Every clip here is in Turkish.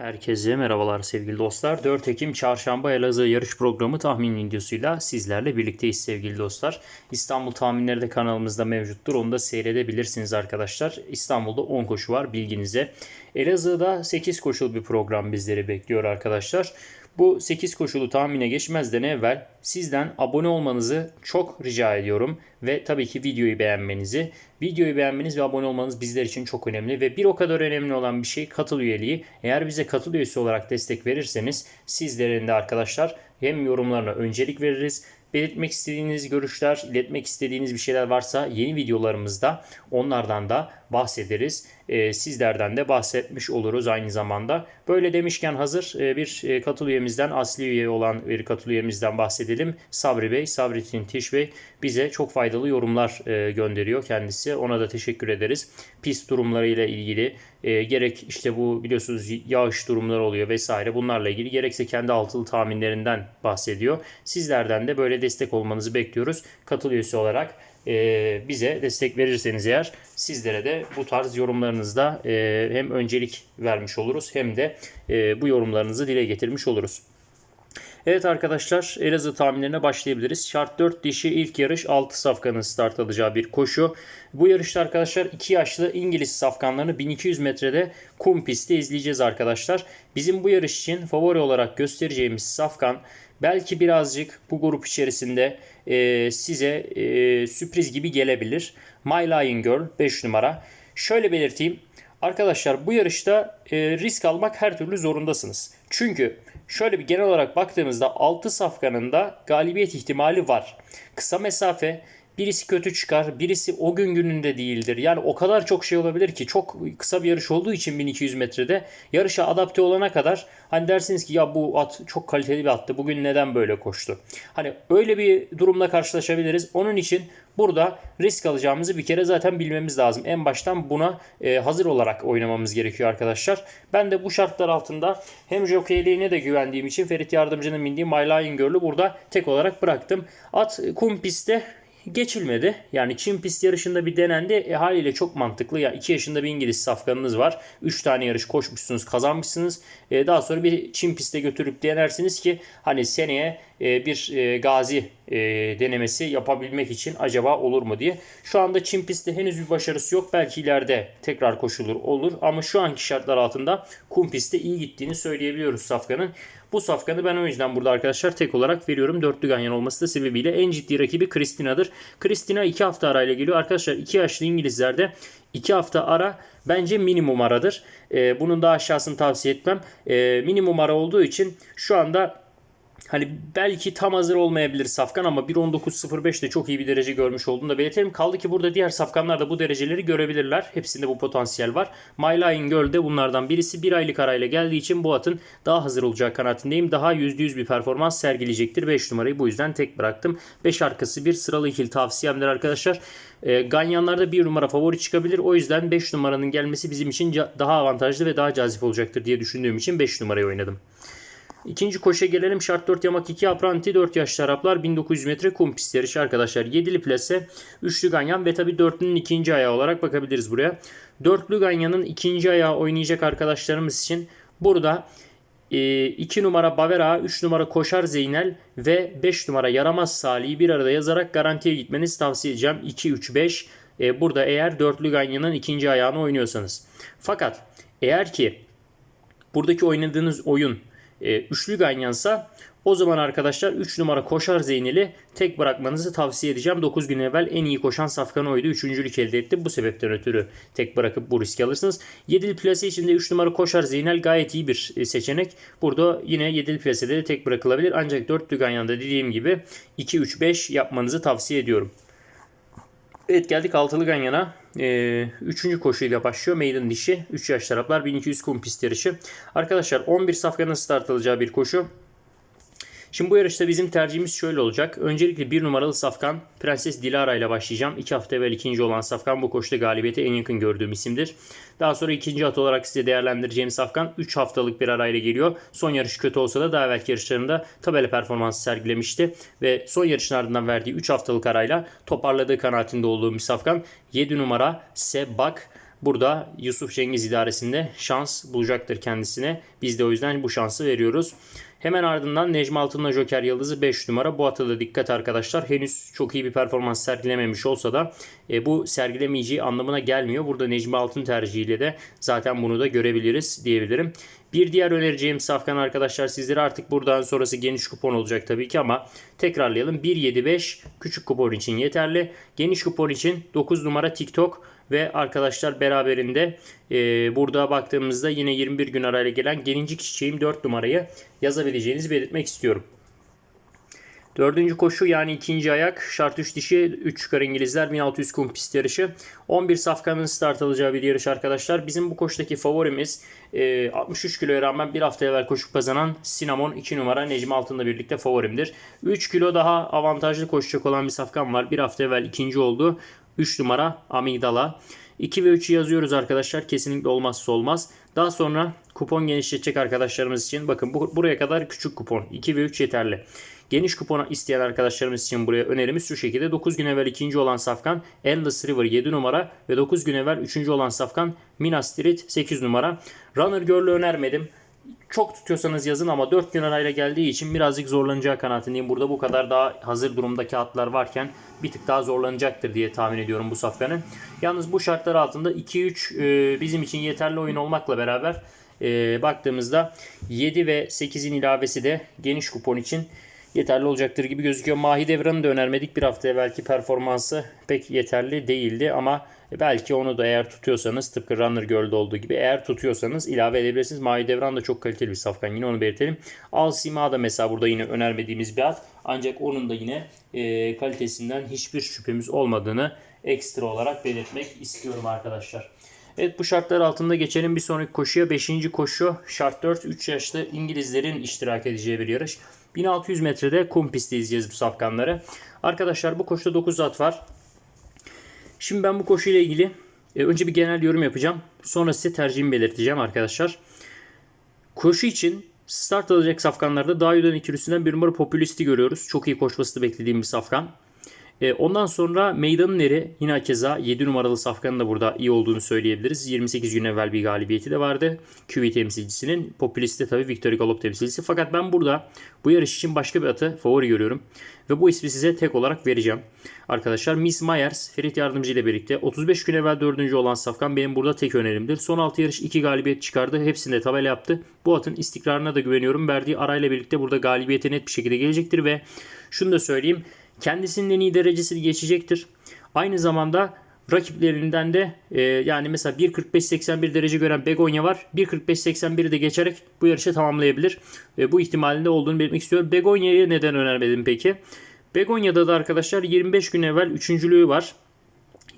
Herkese merhabalar sevgili dostlar. 4 Ekim Çarşamba Elazığ yarış programı tahmin videosuyla sizlerle birlikteyiz sevgili dostlar. İstanbul tahminleri de kanalımızda mevcuttur. Onu da seyredebilirsiniz arkadaşlar. İstanbul'da 10 koşu var bilginize. Elazığ'da 8 koşulu bir program bizleri bekliyor arkadaşlar. Bu 8 koşulu tahmine geçmezden evvel sizden abone olmanızı çok rica ediyorum. Ve tabii ki videoyu beğenmenizi. Videoyu beğenmeniz ve abone olmanız bizler için çok önemli. Ve bir o kadar önemli olan bir şey katıl üyeliği. Eğer bize katıl üyesi olarak destek verirseniz sizlerin de arkadaşlar hem yorumlarına öncelik veririz belirtmek istediğiniz görüşler, iletmek istediğiniz bir şeyler varsa yeni videolarımızda onlardan da bahsederiz. Ee, sizlerden de bahsetmiş oluruz aynı zamanda. Böyle demişken hazır e, bir e, katıl üyemizden, asli üye olan bir katıl üyemizden bahsedelim. Sabri Bey, Sabri Tintiş Bey bize çok faydalı yorumlar e, gönderiyor kendisi. Ona da teşekkür ederiz. Pist durumlarıyla ilgili gerek işte bu biliyorsunuz yağış durumları oluyor vesaire bunlarla ilgili gerekse kendi altılı tahminlerinden bahsediyor. Sizlerden de böyle destek olmanızı bekliyoruz. Katıl olarak e, bize destek verirseniz eğer sizlere de bu tarz yorumlarınızda e, hem öncelik vermiş oluruz hem de e, bu yorumlarınızı dile getirmiş oluruz. Evet arkadaşlar Elazığ tahminlerine başlayabiliriz. Şart 4 dişi ilk yarış 6 safkanın start alacağı bir koşu. Bu yarışta arkadaşlar 2 yaşlı İngiliz safkanlarını 1200 metrede kum pistte izleyeceğiz arkadaşlar. Bizim bu yarış için favori olarak göstereceğimiz safkan belki birazcık bu grup içerisinde e, size e, sürpriz gibi gelebilir. My Lion Girl 5 numara. Şöyle belirteyim. Arkadaşlar bu yarışta e, risk almak her türlü zorundasınız. Çünkü şöyle bir genel olarak baktığınızda 6 safkanın da galibiyet ihtimali var. Kısa mesafe birisi kötü çıkar, birisi o gün gününde değildir. Yani o kadar çok şey olabilir ki çok kısa bir yarış olduğu için 1200 metrede yarışa adapte olana kadar hani dersiniz ki ya bu at çok kaliteli bir attı. Bugün neden böyle koştu? Hani öyle bir durumla karşılaşabiliriz. Onun için burada risk alacağımızı bir kere zaten bilmemiz lazım. En baştan buna e, hazır olarak oynamamız gerekiyor arkadaşlar. Ben de bu şartlar altında hem jokeyliğine de güvendiğim için Ferit Yardımcı'nın bindiği My Lion Girl'ü burada tek olarak bıraktım. At kum pistte geçilmedi. Yani Çin pist yarışında bir denendi. E, haliyle çok mantıklı. Ya 2 yaşında bir İngiliz safkanınız var. 3 tane yarış koşmuşsunuz, kazanmışsınız. E, daha sonra bir Çin piste götürüp denersiniz ki hani seneye bir e, gazi e, denemesi yapabilmek için acaba olur mu diye. Şu anda Çin pistte henüz bir başarısı yok. Belki ileride tekrar koşulur olur ama şu anki şartlar altında kum pistte iyi gittiğini söyleyebiliyoruz Safkan'ın. Bu safkanı ben o yüzden burada arkadaşlar tek olarak veriyorum. Dörtlü ganyan olması da sebebiyle en ciddi rakibi Kristina'dır. Kristina 2 hafta arayla geliyor. Arkadaşlar 2 yaşlı İngilizlerde 2 hafta ara bence minimum aradır. Bunun daha aşağısını tavsiye etmem. Minimum ara olduğu için şu anda Hani belki tam hazır olmayabilir Safkan ama 1.19.05 de çok iyi bir derece görmüş olduğunu da belirtelim. Kaldı ki burada diğer Safkanlar da bu dereceleri görebilirler. Hepsinde bu potansiyel var. My Lion Girl de bunlardan birisi. Bir aylık arayla geldiği için bu atın daha hazır olacağı kanaatindeyim. Daha %100 bir performans sergileyecektir. 5 numarayı bu yüzden tek bıraktım. 5 arkası bir sıralı ikili tavsiyemdir arkadaşlar. E, Ganyanlarda 1 numara favori çıkabilir. O yüzden 5 numaranın gelmesi bizim için daha avantajlı ve daha cazip olacaktır diye düşündüğüm için 5 numarayı oynadım. İkinci koşuya gelelim. Şart 4 yamak 2 apranti 4 yaşlı Araplar 1900 metre kum pist yarışı arkadaşlar. 7'li plase, üçlü ganyan ve tabi dörtlünün ikinci ayağı olarak bakabiliriz buraya. Dörtlü ganyanın ikinci ayağı oynayacak arkadaşlarımız için burada 2 numara Bavera, 3 numara Koşar Zeynel ve 5 numara Yaramaz Salih'i bir arada yazarak garantiye gitmenizi tavsiye edeceğim. 2-3-5 burada eğer dörtlü ganyanın ikinci ayağını oynuyorsanız. Fakat eğer ki buradaki oynadığınız oyun e, üçlü ganyansa o zaman arkadaşlar 3 numara Koşar Zeynel'i tek bırakmanızı tavsiye edeceğim. 9 gün evvel en iyi koşan Safkan oydu. Üçüncülük elde etti. Bu sebepten ötürü tek bırakıp bu riski alırsınız. 7'li plase içinde 3 numara Koşar Zeynel gayet iyi bir e, seçenek. Burada yine 7'li plasede de tek bırakılabilir. Ancak 4 Ganyan'da dediğim gibi 2-3-5 yapmanızı tavsiye ediyorum. Evet geldik altılı ganyana. Ee, üçüncü koşuyla başlıyor. Maiden dişi. 3 yaş taraflar 1200 kum pist yarışı. Arkadaşlar 11 safkanın start alacağı bir koşu. Şimdi bu yarışta bizim tercihimiz şöyle olacak. Öncelikle bir numaralı safkan Prenses Dilara ile başlayacağım. İki hafta evvel ikinci olan safkan bu koşuda galibiyete en yakın gördüğüm isimdir. Daha sonra ikinci at olarak size değerlendireceğim safkan 3 haftalık bir arayla geliyor. Son yarış kötü olsa da daha evvelki yarışlarında tabela performansı sergilemişti. Ve son yarışın ardından verdiği 3 haftalık arayla toparladığı kanaatinde olduğum safkan. 7 numara Sebak burada Yusuf Cengiz idaresinde şans bulacaktır kendisine. Biz de o yüzden bu şansı veriyoruz. Hemen ardından Necmi Altın'la Joker Yıldızı 5 numara. Bu ata da dikkat arkadaşlar. Henüz çok iyi bir performans sergilememiş olsa da e, bu sergilemeyeceği anlamına gelmiyor. Burada Necmi Altın tercihiyle de zaten bunu da görebiliriz diyebilirim. Bir diğer önereceğim safkan arkadaşlar sizlere artık buradan sonrası geniş kupon olacak tabii ki ama tekrarlayalım. 1.75 küçük kupon için yeterli. Geniş kupon için 9 numara TikTok ve arkadaşlar beraberinde e, burada baktığımızda yine 21 gün arayla gelen gelincik çiçeğim 4 numarayı yazabileceğinizi belirtmek istiyorum. Dördüncü koşu yani ikinci ayak şart 3 dişi 3 çıkar İngilizler 1600 kum pist yarışı. 11 safkanın start alacağı bir yarış arkadaşlar. Bizim bu koşudaki favorimiz e, 63 kiloya rağmen bir hafta evvel koşup kazanan Sinamon 2 numara Necmi Altın'la birlikte favorimdir. 3 kilo daha avantajlı koşacak olan bir safkan var. Bir hafta evvel ikinci oldu. 3 numara Amigdala. 2 ve 3'ü yazıyoruz arkadaşlar. Kesinlikle olmazsa olmaz. Daha sonra kupon genişletecek arkadaşlarımız için bakın bu, buraya kadar küçük kupon. 2 ve 3 yeterli. Geniş kupon isteyen arkadaşlarımız için buraya önerimiz şu şekilde. 9 gün evvel ikinci olan safkan Endless River 7 numara ve 9 gün evvel üçüncü olan safkan Minas Tirith 8 numara. Runner Girl'ü önermedim. Çok tutuyorsanız yazın ama 4 gün arayla geldiği için birazcık zorlanacağı kanaatindeyim. Burada bu kadar daha hazır durumda kağıtlar varken bir tık daha zorlanacaktır diye tahmin ediyorum bu safkanın. Yalnız bu şartlar altında 2-3 e, bizim için yeterli oyun olmakla beraber e, baktığımızda 7 ve 8'in ilavesi de geniş kupon için yeterli olacaktır gibi gözüküyor. Mahidevran'ı da önermedik. Bir hafta evvelki performansı pek yeterli değildi ama belki onu da eğer tutuyorsanız tıpkı Runner Girl'de olduğu gibi eğer tutuyorsanız ilave edebilirsiniz. Mahidevran da çok kaliteli bir safkan. Yine onu belirtelim. Alsima da mesela burada yine önermediğimiz bir at. Ancak onun da yine e, kalitesinden hiçbir şüphemiz olmadığını ekstra olarak belirtmek istiyorum arkadaşlar. Evet bu şartlar altında geçelim bir sonraki koşuya. 5. koşu şart 4 3 yaşlı İngilizlerin iştirak edeceği bir yarış. 1600 metrede kum pistte izleyeceğiz bu safkanları. Arkadaşlar bu koşuda 9 at var. Şimdi ben bu koşuyla ilgili e, önce bir genel yorum yapacağım. Sonra size tercihimi belirteceğim arkadaşlar. Koşu için start alacak safkanlarda Dayu'dan ikilisinden bir numara Popülist'i görüyoruz. Çok iyi koşmasını beklediğim bir safkan. E, ondan sonra meydanın eri yine keza 7 numaralı safkanın da burada iyi olduğunu söyleyebiliriz. 28 gün evvel bir galibiyeti de vardı. QV temsilcisinin. Popülist de tabii Victory Galop temsilcisi. Fakat ben burada bu yarış için başka bir atı favori görüyorum. Ve bu ismi size tek olarak vereceğim. Arkadaşlar Miss Myers Ferit Yardımcı ile birlikte 35 gün evvel 4. olan Safkan benim burada tek önerimdir. Son 6 yarış 2 galibiyet çıkardı. Hepsinde tabela yaptı. Bu atın istikrarına da güveniyorum. Verdiği arayla birlikte burada galibiyete net bir şekilde gelecektir ve şunu da söyleyeyim. Kendisinin en iyi derecesi geçecektir. Aynı zamanda rakiplerinden de e, yani mesela 1.45-81 derece gören Begonya var. 1.45-81'i de geçerek bu yarışı tamamlayabilir. E, bu ihtimalinde olduğunu belirtmek istiyorum. Begonya'yı neden önermedim peki? Begonya'da da arkadaşlar 25 gün evvel üçüncülüğü var.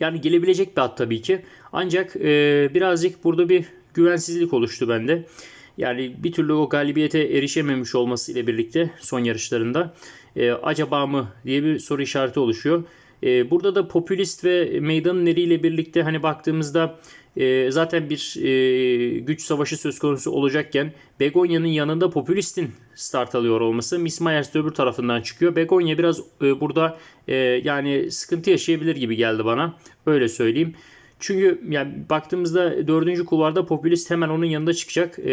Yani gelebilecek bir at tabii ki. Ancak e, birazcık burada bir güvensizlik oluştu bende. Yani bir türlü o galibiyete erişememiş olması ile birlikte son yarışlarında e, acaba mı diye bir soru işareti oluşuyor. E, burada da popülist ve meydanın eriyle birlikte hani baktığımızda e, zaten bir e, güç savaşı söz konusu olacakken Begonya'nın yanında popülistin start alıyor olması Miss Myers de öbür tarafından çıkıyor. Begonya biraz e, burada e, yani sıkıntı yaşayabilir gibi geldi bana. Öyle söyleyeyim. Çünkü yani baktığımızda dördüncü kulvarda popülist hemen onun yanında çıkacak. E,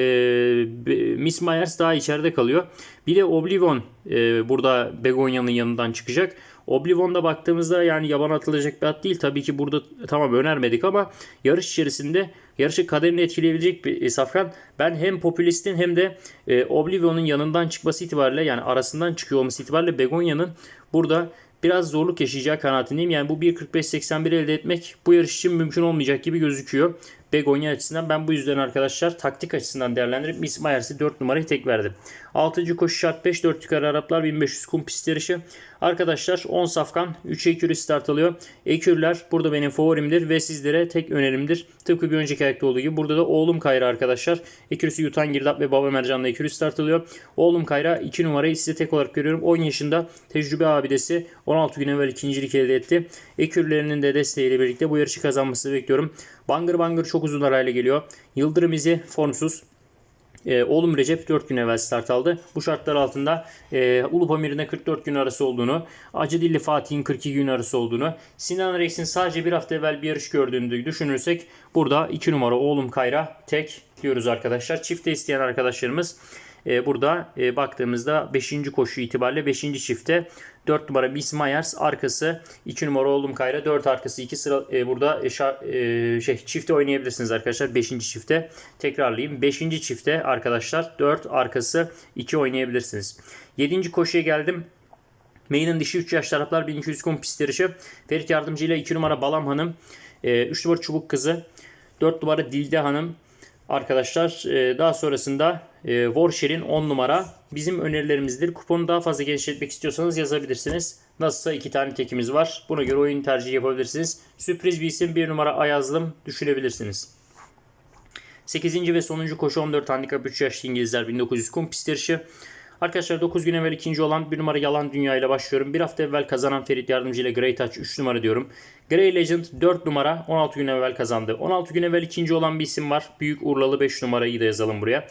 Miss Myers daha içeride kalıyor. Bir de Oblivion e, burada Begonya'nın yanından çıkacak. Oblivion'da baktığımızda yani yaban atılacak bir at değil. Tabii ki burada tamam önermedik ama yarış içerisinde yarışı kaderini etkileyebilecek bir safkan. Ben hem popülistin hem de e, Oblivion'un yanından çıkması itibariyle yani arasından çıkıyor olması itibariyle Begonya'nın burada biraz zorluk yaşayacağı kanaatindeyim. Yani bu 1.45-81 elde etmek bu yarış için mümkün olmayacak gibi gözüküyor. Begonya açısından ben bu yüzden arkadaşlar taktik açısından değerlendirip Miss Myers'i 4 numarayı tek verdim. 6. koşu şart 5 4 yukarı Araplar 1500 kum pist yarışı. Arkadaşlar 10 safkan 3 ekürü start alıyor. Ekürler burada benim favorimdir ve sizlere tek önerimdir. Tıpkı bir önceki ayakta olduğu gibi burada da oğlum Kayra arkadaşlar. Ekürüsü Yutan Girdap ve Baba Mercan'la ekürü start alıyor. Oğlum Kayra 2 numarayı size tek olarak görüyorum. 10 yaşında tecrübe abidesi 16 gün evvel ikincilik elde etti. Ekürlerinin de desteğiyle birlikte bu yarışı kazanmasını bekliyorum. Bangır bangır çok uzun arayla geliyor. Yıldırım izi formsuz. e, oğlum Recep 4 gün evvel start aldı. Bu şartlar altında e, Ulu Pamir'in 44 gün arası olduğunu, Acı Dilli Fatih'in 42 gün arası olduğunu, Sinan Reis'in sadece bir hafta evvel bir yarış gördüğünü düşünürsek burada 2 numara oğlum Kayra tek diyoruz arkadaşlar. Çifte isteyen arkadaşlarımız e, burada e, baktığımızda 5. koşu itibariyle 5. çifte 4 numara Miss Myers arkası 2 numara oğlum Kayra 4 arkası 2 sıra e, burada e, şa- e, şey çifte oynayabilirsiniz arkadaşlar 5. çifte tekrarlayayım 5. çifte arkadaşlar 4 arkası 2 oynayabilirsiniz 7. koşuya geldim Mayının dişi 3 yaş taraflar 1200 kum pist yarışı. Ferit Yardımcı ile 2 numara Balam Hanım. 3 numara Çubuk Kızı. 4 numara Dilde Hanım. Arkadaşlar e, daha sonrasında e, Warshare'in 10 numara bizim önerilerimizdir. Kuponu daha fazla genişletmek istiyorsanız yazabilirsiniz. Nasılsa iki tane tekimiz var. Buna göre oyun tercihi yapabilirsiniz. Sürpriz bir isim 1 numara Ayazlım düşünebilirsiniz. 8. ve sonuncu koşu 14 handikap 3 yaşlı İngilizler 1900 kum pist yarışı. Arkadaşlar 9 gün evvel ikinci olan bir numara Yalan Dünya ile başlıyorum. Bir hafta evvel kazanan Ferit Yardımcı ile Grey Touch 3 numara diyorum. Grey Legend 4 numara 16 gün evvel kazandı. 16 gün evvel ikinci olan bir isim var. Büyük Urlalı 5 numarayı da yazalım buraya.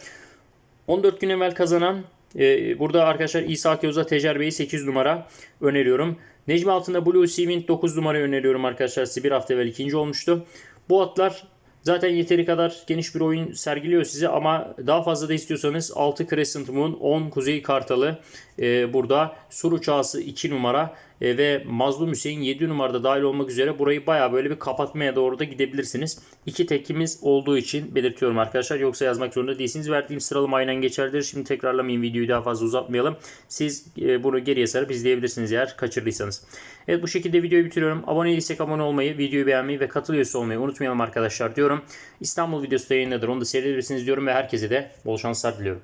14 gün evvel kazanan e, burada arkadaşlar İsa Akyoz'a Tecerbe'yi 8 numara öneriyorum. Necmi altında Blue Sea 9 numara öneriyorum arkadaşlar. Size bir hafta evvel ikinci olmuştu. Bu atlar Zaten yeteri kadar geniş bir oyun sergiliyor size ama daha fazla da istiyorsanız 6 Crescent Moon, 10 Kuzey Kartalı e, burada Sur Uçağısı 2 numara e, ve Mazlum Hüseyin 7 numarada dahil olmak üzere burayı baya böyle bir kapatmaya doğru da gidebilirsiniz. İki tekimiz olduğu için belirtiyorum arkadaşlar. Yoksa yazmak zorunda değilsiniz. Verdiğim sıralama aynen geçerlidir. Şimdi tekrarlamayın videoyu daha fazla uzatmayalım. Siz e, bunu geriye sarıp izleyebilirsiniz eğer kaçırdıysanız. Evet bu şekilde videoyu bitiriyorum. Abone değilsek abone olmayı, videoyu beğenmeyi ve katıl üyesi olmayı unutmayalım arkadaşlar diyorum. İstanbul videosu da yayınladır. Onu da seyredebilirsiniz diyorum ve herkese de bol şanslar diliyorum.